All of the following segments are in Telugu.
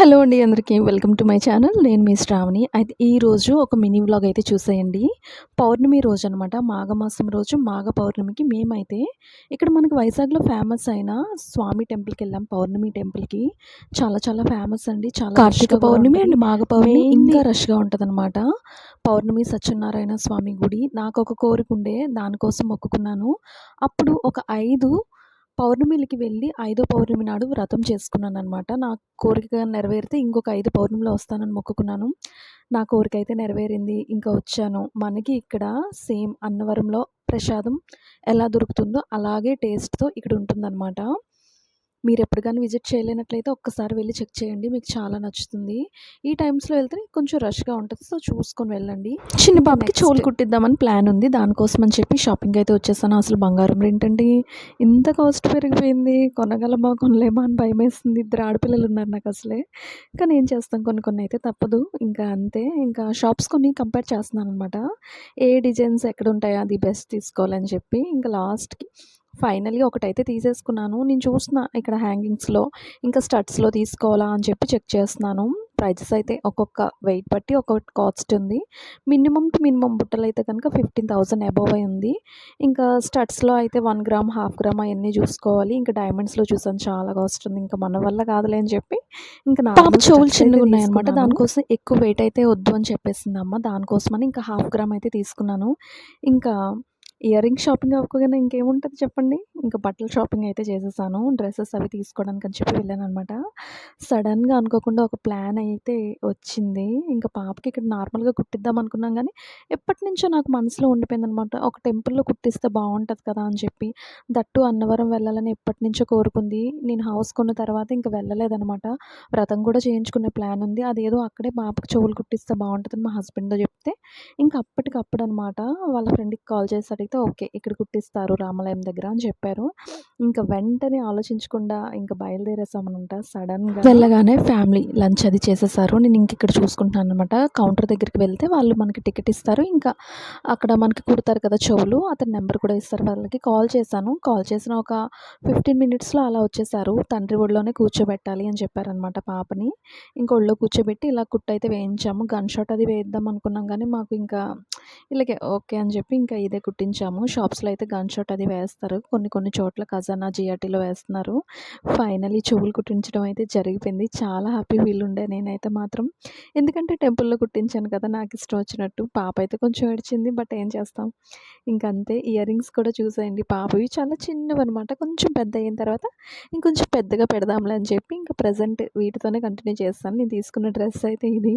హలో అండి అందరికీ. Welcome to my channel. నేను మీ శ్రావణి. అయితే ఈరోజు ఒక మినీ వ్లాగ్ అయితే చూసేయండి. పౌర్ణమి రోజు అనమాట మాఘమాసం రోజు మాఘ పౌర్ణమికి మేమైతే ఇక్కడ మనకి వైజాగ్లో ఫేమస్ అయిన స్వామి టెంపుల్కి వెళ్ళాం. పౌర్ణమి టెంపుల్కి. చాలా చాలా ఫేమస్ అండి. చాలా కార్తీక పౌర్ణమి అండ్ మాఘ పౌర్ణమి. ఇంకా రష్గా ఉంటుంది అనమాట పౌర్ణమి సత్యనారాయణ స్వామి గుడి. నాకు ఒక కోరిక ఉండే దానికోసం మొక్కుకున్నాను. అప్పుడు ఒక ఐదు పౌర్ణమిలకి వెళ్ళి ఐదో పౌర్ణమి నాడు వ్రతం చేసుకున్నాను అనమాట నా కోరిక నెరవేరితే ఇంకొక ఐదు పౌర్ణమిలో వస్తానని మొక్కుకున్నాను. నా కోరిక అయితే నెరవేరింది. ఇంకా వచ్చాను. మనకి ఇక్కడ సేమ్ అన్నవరంలో ప్రసాదం ఎలా దొరుకుతుందో అలాగే టేస్ట్తో ఇక్కడ ఉంటుందన్నమాట. మీరు ఎప్పుడు కానీ విజిట్ చేయలేనట్లయితే ఒక్కసారి వెళ్ళి చెక్ చేయండి మీకు చాలా నచ్చుతుంది. ఈ టైమ్స్లో వెళ్తే కొంచెం రష్గా ఉంటుంది సో చూసుకొని వెళ్ళండి. చిన్న బాబుకి చోలు కుట్టిద్దామని ప్లాన్ ఉంది. దానికోసం అని చెప్పి షాపింగ్ అయితే వచ్చేసాను. అసలు బంగారం ఏంటండి ఇంత కాస్ట్ పెరిగిపోయింది. కొనగలమా కొనలేమా అని భయం వేస్తుంది ఇద్దరు ఆడపిల్లలు ఉన్నారు నాకు అసలే. కానీ ఏం చేస్తాం? కొన్ని కొన్ని అయితే తప్పదు. ఇంకా అంతే. ఇంకా షాప్స్ కొన్ని కంపేర్ చేస్తున్నాను అనమాట ఏ డిజైన్స్ ఎక్కడ ఉంటాయో అది బెస్ట్ తీసుకోవాలని చెప్పి. ఇంకా లాస్ట్కి ఫైనల్గా ఒకటైతే తీసేసుకున్నాను. నేను చూసిన ఇక్కడ హ్యాంగింగ్స్లో. ఇంకా స్టడ్స్లో తీసుకోవాలా అని చెప్పి చెక్ చేస్తున్నాను. ప్రైజెస్ అయితే ఒక్కొక్క వెయిట్ బట్టి ఒక్కొక్క కాస్ట్ ఉంది. మినిమం టు మినిమం బుట్టలు అయితే కనుక ఫిఫ్టీన్ థౌసండ్ అబవ్ ఉంది. ఇంకా స్టడ్స్లో అయితే వన్ గ్రామ్ హాఫ్ గ్రామ్ అవన్నీ చూసుకోవాలి. ఇంకా డైమండ్స్లో చూసాను చాలా కాస్ట్ ఉంది. ఇంకా మన వల్ల కాదులే అని చెప్పి ఇంకా నా చెవులు చిన్నగా ఉన్నాయన్నమాట. దానికోసం ఎక్కువ వెయిట్ అయితే వద్దు అని చెప్పేసింది అమ్మ. దానికోసమని ఇంకా హాఫ్ గ్రామ్ అయితే తీసుకున్నాను. ఇంకా ఇయర్ రింగ్ షాపింగ్ అవ్వకుండా ఇంకేముంటుంది చెప్పండి? ఇంకా బట్టల షాపింగ్ అయితే చేసేసాను. డ్రెస్సెస్ అవి తీసుకోవడానికి అని చెప్పి వెళ్ళాను అనమాట సడన్గా అనుకోకుండా ఒక ప్లాన్ అయితే వచ్చింది. ఇంకా పాపకి ఇక్కడ నార్మల్గా కుట్టిద్దాం అనుకున్నాం కానీ ఎప్పటి నుంచో నాకు మనసులో ఉండిపోయింది అనమాట ఒక టెంపుల్లో కుట్టిస్తే బాగుంటుంది కదా అని చెప్పి. దట్టు అన్నవరం వెళ్ళాలని ఎప్పటి నుంచో కోరుకుంది. నేను హౌస్ కొన్న తర్వాత ఇంకా వెళ్ళలేదనమాట వ్రతం కూడా చేయించుకునే ప్లాన్ ఉంది. అదేదో అక్కడే పాపకి చెవులు కుట్టిస్తే బాగుంటుందని మా హస్బెండ్తో చెప్తే ఇంకా అప్పటికప్పుడు అనమాట వాళ్ళ ఫ్రెండ్కి కాల్ చేసి అడిగితే ఓకే ఇక్కడ కుట్టిస్తారు రామాలయం దగ్గర అని చెప్పారు. ఇంకా వెంటనే ఆలోచించకుండా ఇంకా బయలుదేరేసామనమాట. సడన్గా వెళ్ళగానే ఫ్యామిలీ లంచ్ అది చేసేసారు. నేను ఇంక ఇక్కడ చూసుకుంటున్నాను అనమాట కౌంటర్ దగ్గరికి వెళ్తే వాళ్ళు మనకి టికెట్ ఇస్తారు. ఇంకా అక్కడ మనకి కుడతారు కదా చెవులు అతని నెంబర్ కూడా ఇస్తారు వాళ్ళకి. కాల్ చేశాను. కాల్ చేసిన ఒక ఫిఫ్టీన్ మినిట్స్లో అలా వచ్చేసారు. తండ్రి ఒడిలోనే కూర్చోబెట్టాలి అని చెప్పారనమాట పాపని. ఇంకా ఒళ్ళో కూర్చోబెట్టి ఇలా కుట్టు అయితే వేయించాము. గన్ షాట్ అది వేద్దాం అనుకున్నాం కానీ మాకు ఇంకా ఇలాగే ఓకే అని చెప్పి ఇంకా ఇదే కుట్టించాము. షాప్స్లో అయితే గన్ షాట్ అది వేస్తారు. కొన్ని కొన్ని చోట్ల ఖజానా జిఆర్టీలో వేస్తున్నారు. ఫైనలీ చెవులు కుట్టించడం అయితే జరిగిపోయింది. చాలా హ్యాపీ ఫీల్ ఉండే నేనైతే మాత్రం. ఎందుకంటే టెంపుల్లో కుట్టించాను కదా నాకు ఇష్టం వచ్చినట్టు. పాప అయితే కొంచెం ఏడ్చింది బట్ ఏం చేస్తాం? ఇంకంతే ఇయర్ రింగ్స్ కూడా చూసేయండి పాపవి చాలా చిన్నవి అనమాట కొంచెం పెద్ద అయిన తర్వాత ఇంకొంచెం పెద్దగా పెడదాంలే అని చెప్పి ఇంకా ప్రజెంట్ వీటితోనే కంటిన్యూ చేస్తాను. నేను తీసుకున్న డ్రెస్ అయితే ఇది.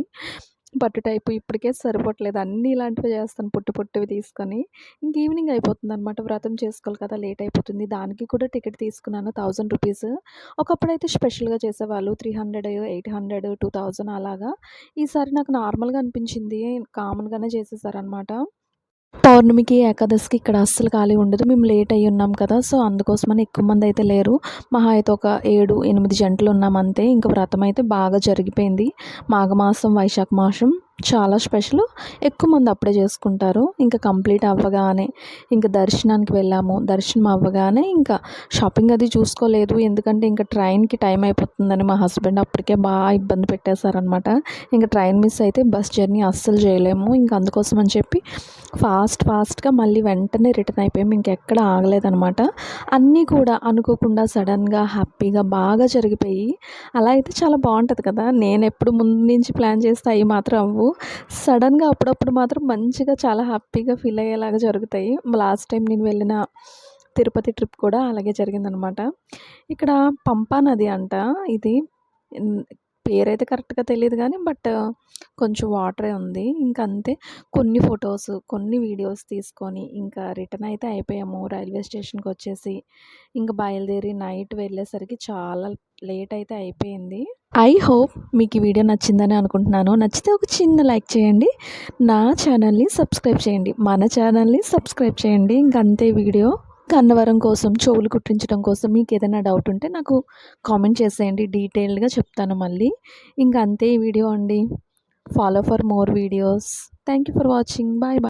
పట్టు టైపు ఇప్పటికే సరిపోవట్లేదు. అన్నీ ఇలాంటివి చేస్తాను. పుట్టు పుట్టివి తీసుకొని ఇంక ఈవినింగ్ అయిపోతుంది అనమాట వ్రతం చేసుకోవాలి కదా లేట్ అయిపోతుంది. దానికి కూడా టికెట్ తీసుకున్నాను. Thousand rupees. ఒకప్పుడైతే స్పెషల్గా చేసేవాళ్ళు. Three hundred eight hundred two thousand అలాగా. ఈసారి నాకు నార్మల్గా అనిపించింది. కామన్గానే చేసేసారనమాట పౌర్ణమికి ఏకాదశికి ఇక్కడ అస్సలు ఖాళీ ఉండదు. మేము లేట్ అయ్యి ఉన్నాం కదా సో అందుకోసమని ఎక్కువ మంది అయితే లేరు. మహా అయితే ఒక ఏడు ఎనిమిది జంటలు ఉన్నాం అంతే. ఇంకా వ్రతం అయితే బాగా జరిగిపోయింది. మాఘమాసం వైశాఖ మాసం. చాలా స్పెషల్. ఎక్కువ మంది అప్పుడే చేసుకుంటారు. ఇంకా కంప్లీట్ అవ్వగానే ఇంకా దర్శనానికి వెళ్ళాము. దర్శనం అవ్వగానే ఇంకా షాపింగ్ అది చూసుకోలేదు. ఎందుకంటే ఇంకా ట్రైన్కి టైం అయిపోతుందని మా హస్బెండ్ అప్పటికే బాగా ఇబ్బంది పెట్టేశారనమాట ఇంకా ట్రైన్ మిస్ అయితే బస్ జర్నీ అస్సలు చేయలేము. ఇంకా అందుకోసం అని చెప్పి ఫాస్ట్ ఫాస్ట్గా మళ్ళీ వెంటనే రిటర్న్ అయిపోయాము. ఇంకెక్కడ ఆగలేదనమాట అన్నీ కూడా అనుకోకుండా సడన్గా హ్యాపీగా బాగా జరిగిపోయి అలా అయితే చాలా బాగుంటుంది కదా. నేను ఎప్పుడు ముందు నుంచి ప్లాన్ చేస్తే అవి మాత్రం అవ్వు. సడన్గా అప్పుడప్పుడు మాత్రం మంచిగా చాలా హ్యాపీగా ఫీల్ అయ్యేలాగా జరుగుతాయి. లాస్ట్ టైం నేను వెళ్ళిన తిరుపతి ట్రిప్ కూడా అలాగే జరిగిందనమాట. ఇక్కడ పంపా నది అంట. ఇది పేరైతే కరెక్ట్గా తెలియదు కానీ బట్ కొంచెం వాటరే ఉంది. ఇంకా అంతే. కొన్ని ఫొటోస్ కొన్ని వీడియోస్ తీసుకొని ఇంకా రిటర్న్ అయితే అయిపోయాము. రైల్వే స్టేషన్కి వచ్చేసి ఇంకా బయలుదేరి నైట్ వెళ్ళేసరికి చాలా లేట్ అయితే అయిపోయింది. ఐ హోప్ మీకు ఈ వీడియో నచ్చిందని అనుకుంటున్నాను. నచ్చితే ఒక చిన్న లైక్ చేయండి. నా ఛానల్ని సబ్స్క్రైబ్ చేయండి. మన ఛానల్ని సబ్స్క్రైబ్ చేయండి. ఇంకంతే వీడియో. కన్నవరం కోసం చెవులు కుట్టించడం కోసం మీకు ఏదైనా డౌట్ ఉంటే నాకు కామెంట్ చేసేయండి. డీటెయిల్డ్గా చెప్తాను మళ్ళీ. ఇంకా అంతే ఈ వీడియో అండి. Follow for more videos thank you for watching bye bye